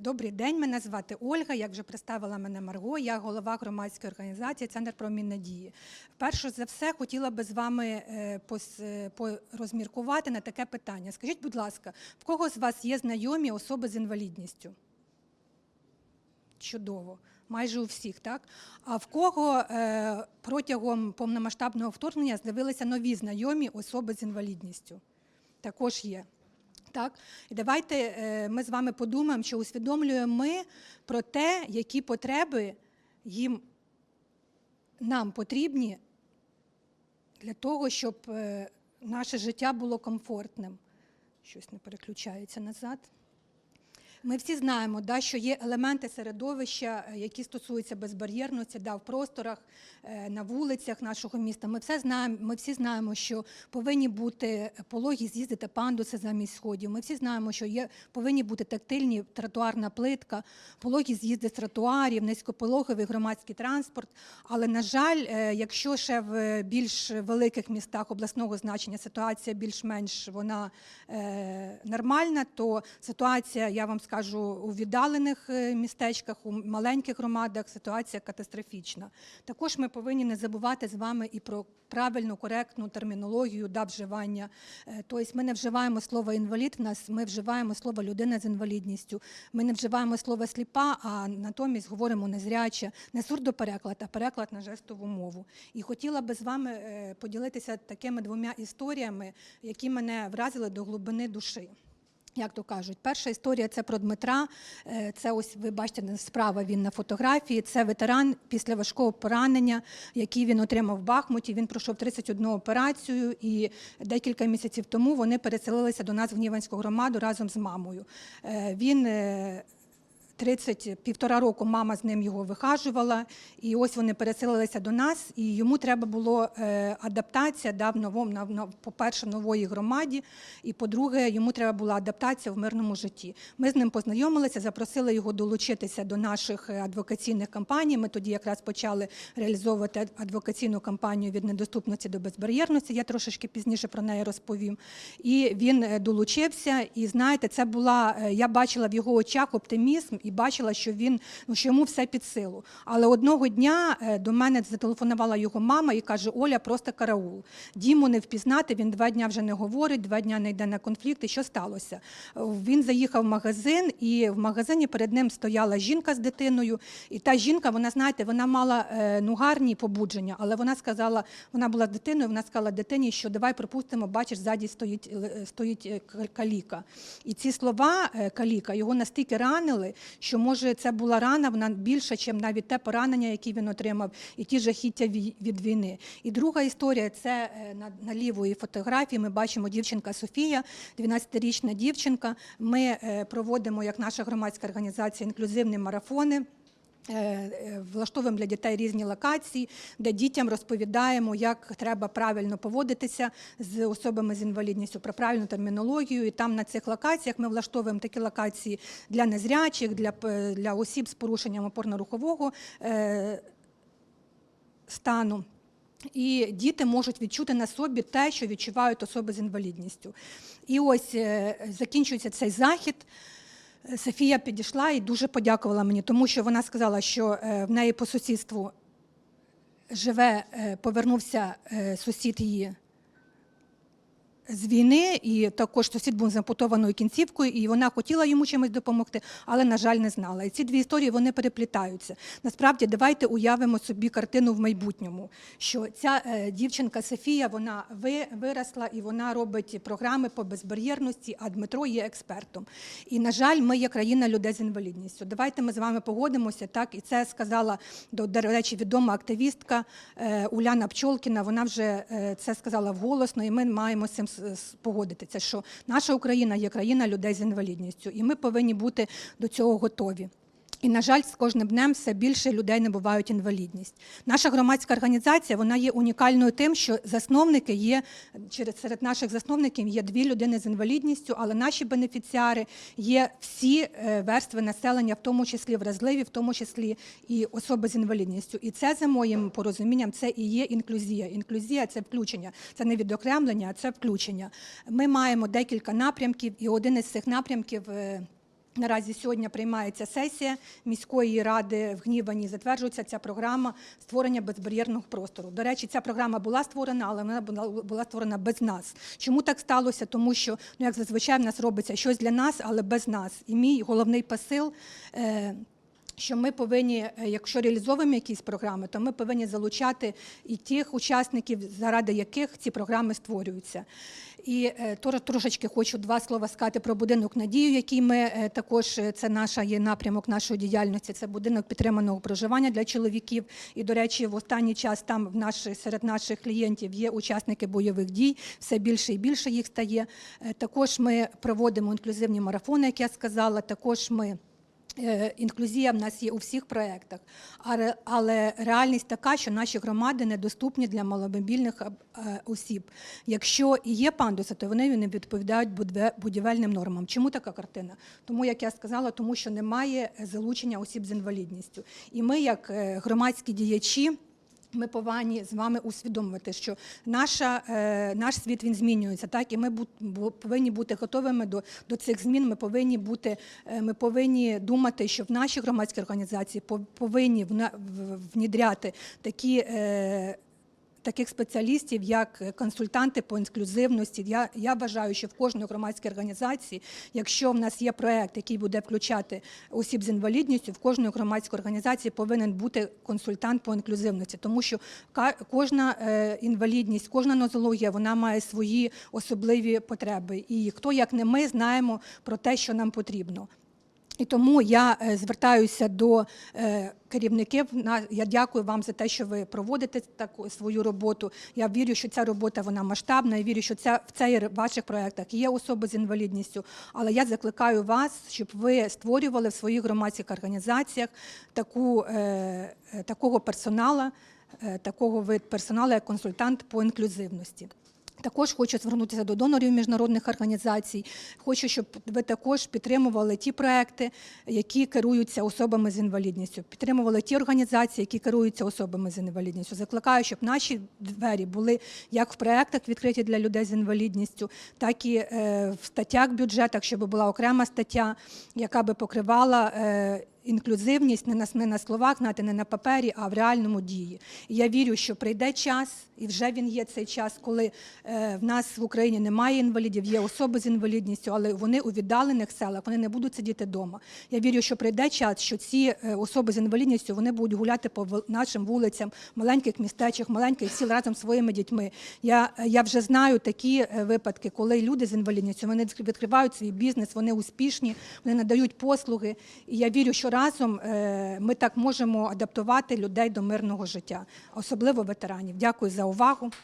Добрий день, мене звати Ольга. Як вже представила мене Марго, я голова громадської організації Центр промінь надії. Перше за все, хотіла би з вами е, е, порозміркувати на таке питання. Скажіть, будь ласка, в кого з вас є знайомі особи з інвалідністю? Чудово. Майже у всіх, так? А в кого е, протягом повномасштабного вторгнення з'явилися нові знайомі особи з інвалідністю? Також є. Так, і давайте е, ми з вами подумаємо, що усвідомлюємо ми про те, які потреби їм нам потрібні для того, щоб е, наше життя було комфортним. Щось не переключається назад. Ми всі знаємо, да, що є елементи середовища, е, які стосуються безбар'єрності, да, в просторах, е, на вулицях нашого міста. Ми все знаємо. Ми всі знаємо, що повинні бути пологі з'їзди та пандуси замість сходів. Ми всі знаємо, що є повинні бути тактильні тротуарна плитка, пологі з'їзди з тротуарів, низькопологовий громадський транспорт. Але на жаль, е, якщо ще в більш великих містах обласного значення ситуація більш-менш вона е, нормальна, то ситуація, я вам скажу, у віддалених е, містечках, у маленьких громадах ситуація катастрофічна. Також ми повинні не забувати з вами і про правильну, коректну термінологію да, вживання. Е, Тобто ми не вживаємо слово інвалід, в нас ми вживаємо слово людина з інвалідністю. Ми не вживаємо слово сліпа, а натомість говоримо незряча, не сурдопереклад, а переклад на жестову мову. І хотіла би з вами е, поділитися такими двома історіями, які мене вразили до глибини душі. Як то кажуть, перша історія це про Дмитра. Е, Це ось ви бачите справа. Він на фотографії. Це ветеран після важкого поранення, який він отримав в Бахмуті. Він пройшов 31 операцію, і декілька місяців тому вони переселилися до нас в Ніванську громаду разом з мамою. Е, Він е, 30, півтора року мама з ним його вихажувала, і ось вони переселилися до нас, і йому треба було е, адаптація да, в новому, по-перше, в нової громаді, і по-друге, йому треба була адаптація в мирному житті. Ми з ним познайомилися, запросили його долучитися до наших е, адвокаційних кампаній. Ми тоді якраз почали реалізовувати адвокаційну кампанію від недоступності до безбар'єрності. Я трошечки пізніше про неї розповім. І він е, долучився. І знаєте, це була я бачила в його очах оптимізм і бачила, що він ну що йому все під силу. Але одного дня е, до мене зателефонувала його мама і каже: Оля, просто караул. Діму не впізнати. Він два дня вже не говорить, два дня не йде на конфлікти. Що сталося? Е, Він заїхав в магазин, і в магазині перед ним стояла жінка з дитиною. І та жінка, вона знаєте, вона мала е, ну гарні побудження, але вона сказала, вона була з дитиною. Вона сказала дитині, що давай припустимо, бачиш, ззаді стоїть стоїть каліка. І ці слова каліка його настільки ранили, що може це була рана, вона більша, ніж навіть те поранення, яке він отримав, і ті жахіття від війни. І друга історія це е, на, лівої фотографії. Ми бачимо дівчинка Софія, 12-річна дівчинка. Ми е, проводимо як наша громадська організація інклюзивні марафони. Е, е, Влаштовуємо для дітей різні локації, де дітям розповідаємо, як треба правильно поводитися з особами з інвалідністю, про правильну термінологію. І там на цих локаціях ми влаштовуємо такі локації для незрячих, для, для осіб з порушенням опорно-рухового е, стану. І діти можуть відчути на собі те, що відчувають особи з інвалідністю. І ось е, закінчується цей захід. Е, Софія підійшла і дуже подякувала мені, тому що вона сказала, що е, в неї по сусідству живе, е, повернувся сусід її з війни, і також сусід був з ампутованою кінцівкою, і вона хотіла йому чимось допомогти, але, на жаль, не знала. І ці дві історії вони переплітаються. Насправді, давайте уявимо собі картину в майбутньому, що ця е, дівчинка Софія вона ви, виросла і вона робить програми по безбар'єрності, а Дмитро є експертом. І, на жаль, ми є країна людей з інвалідністю. Давайте ми з вами погодимося. Так, і це сказала до, до речі, відома активістка е, Уляна Пчолкіна. Вона вже е, це сказала вголосно, і ми маємо з цим погодитися, що наша Україна є країна людей з інвалідністю, і ми повинні бути до цього готові. І, на жаль, з кожним днем все більше людей набувають інвалідність. Наша громадська організація вона є унікальною тим, що засновники є через серед наших засновників є дві людини з інвалідністю, але наші бенефіціари є всі е, верстви населення, в тому числі вразливі, в тому числі і особи з інвалідністю. І це за моїм порозумінням, це і є інклюзія. Інклюзія це включення, це не відокремлення, а це включення. Ми маємо декілька напрямків, і один із цих напрямків. Наразі сьогодні приймається сесія міської ради в Гнівані. Затверджується ця програма створення безбар'єрного простору. До речі, ця програма була створена, але вона була створена без нас. Чому так сталося? Тому що, ну як зазвичай, в нас робиться щось для нас, але без нас. І мій головний посил. Е, що ми повинні, е, якщо реалізовуємо якісь програми, то ми повинні залучати і тих учасників, заради яких ці програми створюються. І е, трошечки хочу два слова сказати про будинок надію, який ми е, також це наша є напрямок нашої діяльності. Це будинок підтриманого проживання для чоловіків. І, до речі, в останній час там в наш, серед наших клієнтів є учасники бойових дій. Все більше і більше їх стає. Також ми проводимо інклюзивні марафони, як я сказала. Також ми. Е, Інклюзія в нас є у всіх проєктах, але, реальність така, що наші громади недоступні для маломобільних е, осіб. Якщо і є пандуси, то вони не відповідають будівельним нормам. Чому така картина? Тому, як я сказала, тому що немає залучення осіб з інвалідністю. І ми, як е, громадські діячі, ми повинні з вами усвідомити, що наша, е, наш світ він змінюється, так і ми повинні бути готовими до, до цих змін. Ми повинні бути, е, ми повинні думати, що в наші громадські організації пов- повинні внідряти такі. Е, Таких спеціалістів, як консультанти по інклюзивності. Я, я вважаю, що в кожної громадській організації, якщо в нас є проект, який буде включати осіб з інвалідністю, в кожної громадської організації повинен бути консультант по інклюзивності, тому що кожна е, інвалідність, кожна нозологія, вона має свої особливі потреби. І хто як не ми знаємо про те, що нам потрібно. І тому я е, звертаюся до е, керівників. Я дякую вам за те, що ви проводите таку свою роботу. Я вірю, що ця робота вона масштабна. Я вірю, що ця в цей ваших проєктах є особи з інвалідністю. Але я закликаю вас, щоб ви створювали в своїх громадських організаціях таку, е, такого персонала, е, такого вид персоналу, як консультант по інклюзивності. Також хочу звернутися до донорів міжнародних організацій. Хочу, щоб ви також підтримували ті проекти, які керуються особами з інвалідністю. Підтримували ті організації, які керуються особами з інвалідністю. Закликаю, щоб наші двері були як в проектах відкриті для людей з інвалідністю, так і е, в статтях бюджетах, щоб була окрема стаття, яка би покривала. Інклюзивність не на, не на словах, знаєте, не на папері, а в реальному дії. І я вірю, що прийде час, і вже він є цей час, коли е, в нас в Україні немає інвалідів, є особи з інвалідністю, але вони у віддалених селах, вони не будуть сидіти вдома. Я вірю, що прийде час, що ці е, особи з інвалідністю вони будуть гуляти по нашим вулицям, маленьких містечок, маленьких сіл разом з своїми дітьми. Я, е, я вже знаю такі е, випадки, коли люди з інвалідністю вони відкривають свій бізнес, вони успішні, вони надають послуги. І я вірю, що разом е, ми так можемо адаптувати людей до мирного життя, особливо ветеранів. Дякую за увагу.